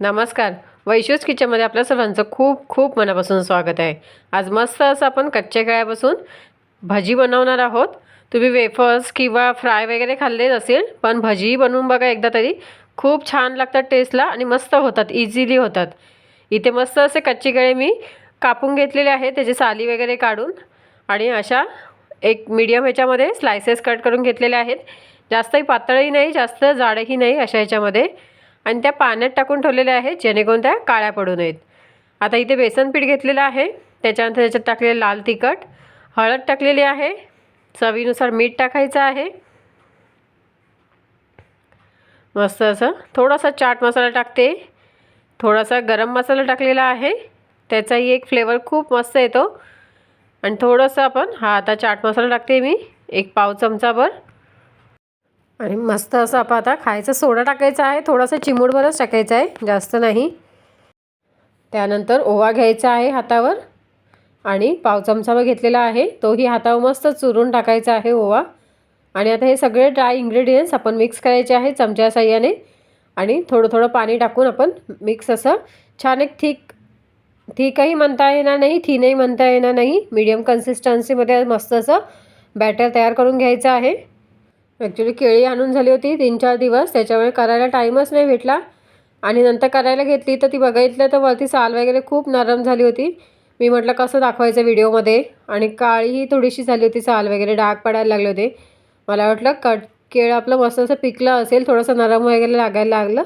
नमस्कार. वैशूज किचनमध्ये आपल्या सर्वांचं खूप खूप मनापासून स्वागत आहे. आज मस्त असं आपण कच्च्या केळ्यापासून भजी बनवणार आहोत. तुम्ही वेफर्स किंवा फ्राय वगैरे खाल्लेच असेल पण भजी बनवून बघा एकदा तरी. खूप छान लागतात टेस्टला आणि मस्त होतात इझिली होतात. इथे मस्त असे कच्चे केळे मी कापून घेतलेले आहेत त्याचे साली वगैरे काढून. आणि अशा एक मीडियम ह्याच्यामध्ये स्लायसेस कट करून घेतलेले आहेत. जास्तही पातळही नाही जास्त जाडही नाही अशा ह्याच्यामध्ये. आणि त्या पाण्यात टाकून ठेवलेल्या आहेत जेणेकरून त्या काळ्या पडू नयेत. आता इथे बेसन पीठ घेतलेलं आहे त्याच्यानंतर त्याच्यात टाकलेलं लाल तिखट हळद टाकलेली आहे चवीनुसार मीठ टाकायचं आहे. मस्त असं थोडासा चाट मसाला टाकते थोडासा गरम मसाला टाकलेला आहे त्याचाही एक फ्लेवर खूप मस्त येतो. आणि थोडंसं आपण हा आता चाट मसाला टाकते मी एक पाव चमचाभर. आणि मस्त असं आपण आता खायचा सोडा टाकायचा आहे. थोडासा चिमूटभरच टाकायचा आहे. जास्त नाही. त्यानंतर ओवा घ्यायचा आहे हातावर. आणि पाव चमचा घेतलेला आहे. तोही हातावर मस्त चुरून टाकायचा आहे ओवा. आणि आता हे सगळे ड्राय इंग्रेडियंट्स आपण मिक्स करायचे आहे चमच्या साह्याने आणि थोडं थोडं पाणी टाकून आपण मिक्स असं छान एक थिक थिकही म्हणता येणार नाही थीनही म्हणता येणार नाही. मीडियम कन्सिस्टन्सीमध्ये मस्त असं बॅटर तयार करून घ्यायचं आहे. ॲक्च्युली केळी आणून झाली होती तीन चार दिवस. त्याच्यामुळे करायला टाईमच नाही भेटला. आणि नंतर करायला घेतली तर ती बघितलं तर वरती साल वगैरे खूप नरम झाली होती. मी म्हटलं कसं दाखवायचं व्हिडिओमध्ये आणि काळीही थोडीशी झाली होती साल वगैरे डाग पडायला लागले होते. मला वाटलं कट केळं आपलं मस्त असं पिकलं असेल थोडंसं नरम वगैरे लागायला लागलं.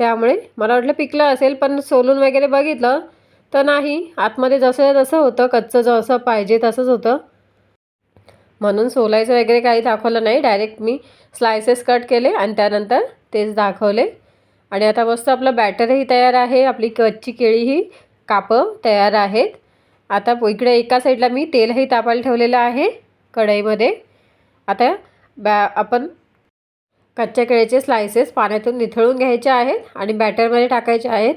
त्यामुळे मला वाटलं पिकलं असेल पण सोलून वगैरे बघितलं तर नाही. आतमध्ये जसं जसं होतं कच्चं जसं पाहिजे तसंच होतं. म्हणून सोलायचं वगैरे काही दाखवलं नाही. डायरेक्ट मी स्लायसेस कट केले आणि त्यानंतर तेच दाखवले. आणि आता मस्त आपलं बॅटरही तयार आहे. आपली कच्ची केळीही कापं तयार आहेत. आता इकडे एका साईडला मी तेलही तापायला ठेवलेलं आहे कढईमध्ये. आता बॅ आपण कच्च्या केळीचे स्लायसेस पाण्यातून निथळून घ्यायचे आहेत आणि बॅटरमध्ये टाकायचे आहेत.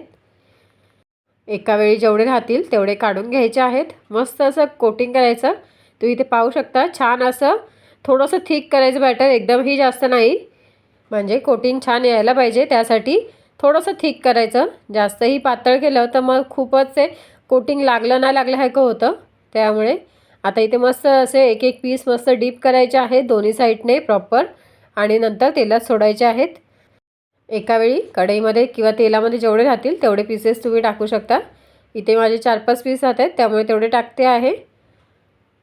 एका वेळी जेवढे राहतील तेवढे काढून घ्यायचे आहेत. मस्त असं कोटिंग करायचं. तुम्ही इथे पाहू शकता छान असं थोडंसं थिक करायचं बॅटर एकदमही जास्त नाही. म्हणजे कोटिंग छान यायला पाहिजे त्यासाठी. थोडंसं थिक करायचं जास्तही पातळ केलं तर मग खूपच ते कोटिंग लागलं नाही लागल्यासारखं होतं. त्यामुळे आता इथे मस्त असे एक एक पीस मस्त डीप करायचे आहेत दोन्ही साईडने प्रॉपर आणि नंतर तेलात सोडायचे आहेत. एकावेळी कढईमध्ये किंवा तेलामध्ये जेवढे राहतील तेवढे पीसेस तुम्ही टाकू शकता. इथे माझे चार पाच पीस राहत आहेत त्यामुळे तेवढे टाकते आहे.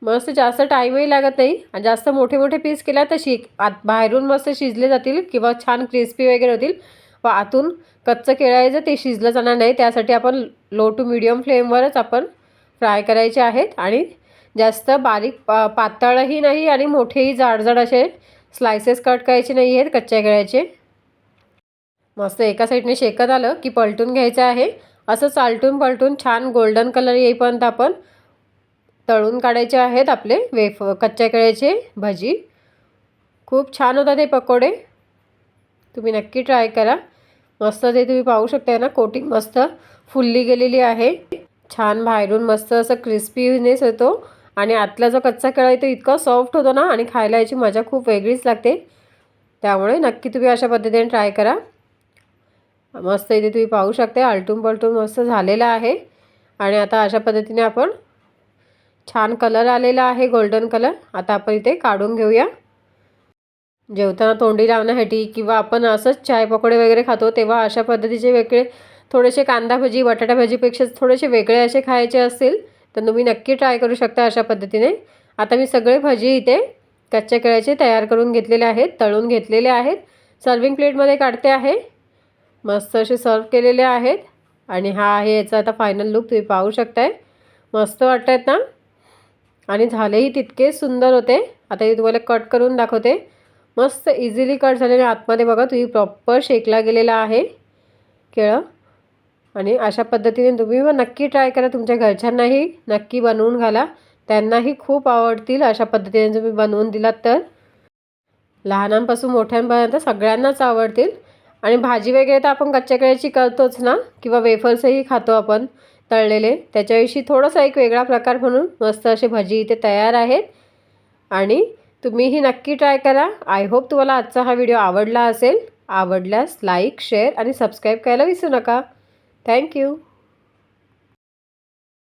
मस्त जास्त टाईमही लागत नाही. आणि जास्त मोठे मोठे पीस केला तर शिक. आत बाहेरून मस्त शिजले जातील किंवा छान क्रिस्पी वगैरे होतील. व आतून कच्चं केळायचं ते शिजलं जाणार नाही त्यासाठी आपण लो टू मिडियम फ्लेमवरच आपण फ्राय करायचे आहेत. आणि जास्त बारीक पा पातळही नाही आणि मोठेही जाडजाड असे स्लायसेस कट करायचे नाही आहेत कच्च्या केळ्याचे. मस्त एका साईडने शेकत आलं की पलटून घ्यायचं आहे. असं चालटून पलटून छान गोल्डन कलर येईपर्यंत आपण तळून काढायचे आहेत आपले वेफ कच्च्या केळ्याचे भजी. खूप छान होतात हे पकोडे. तुम्ही नक्की ट्राय करा. मस्त ते तुम्ही पाहू शकता ना कोटिंग मस्त फुलली गेलेली आहे. छान बाहेरून मस्त असं क्रिस्पीनेस येतो. आणि आतला जो कच्चा केळा आहे तो इतका सॉफ्ट होतो ना आणि खायला याची मजा खूप वेगळीच लागते. त्यामुळे नक्की तुम्ही अशा पद्धतीने ट्राय करा. मस्त इथे तुम्ही पाहू शकता आलटून पलटून मस्त झालेला आहे. आणि आता अशा पद्धतीने आपण छान कलर आलेला आहे गोल्डन कलर. आता आपण इथे काढून घेऊया. जेवताना तोंडी लावण्यासाठी किंवा आपण असंच चाय पकोडे वगैरे खातो तेव्हा अशा पद्धतीचे वेगळे थोडेसे कांदा भजी बटाटा भजीपेक्षा थोडेसे वेगळे असे खायचे असतील तर तुम्ही नक्की ट्राय करू शकता अशा पद्धतीने. आता मी सगळे भजी इथे कच्च्या केळ्याचे तयार करून घेतलेले आहेत तळून घेतलेले आहेत. सर्विंग प्लेटमध्ये काढते आहे. मस्त असे सर्व केलेले आहेत. आणि हा आहे याचा आता फायनल लुक तुम्ही पाहू शकताय. मस्त वाटत आहेत ना? आणि झालेही तितके सुंदर होते. आता हे तुम्हाला कट करून दाखवते. मस्त इझिली कट झाले आणि आतमध्ये बघा तुम्ही प्रॉपर शेकला गेलेला आहे. केळं. आणि अशा पद्धतीने तुम्ही मग नक्की ट्राय करा. तुमच्या घरच्यांनाही नक्की बनवून घाला. त्यांनाही खूप आवडतील अशा पद्धतीने तुम्ही बनवून दिलात तर. लहानांपासून मोठ्यांपर्यंत सगळ्यांनाच आवडतील. आणि भाजी वगैरे तर आपण कच्च्या केळ्याची करतोच ना? किंवा वेफर्सही खातो आपण. तळलेले. त्याच्याविषयी थोडासा एक वेगळा प्रकार म्हणून मस्त असे भजी इथे तयार आहेत. आणि तुम्हीही नक्की ट्राय करा. आय होप तुम्हाला आजचा हा व्हिडिओ आवडला असेल. आवडल्यास लाईक शेअर आणि सबस्क्राईब करायला विसरू नका. थँक्यू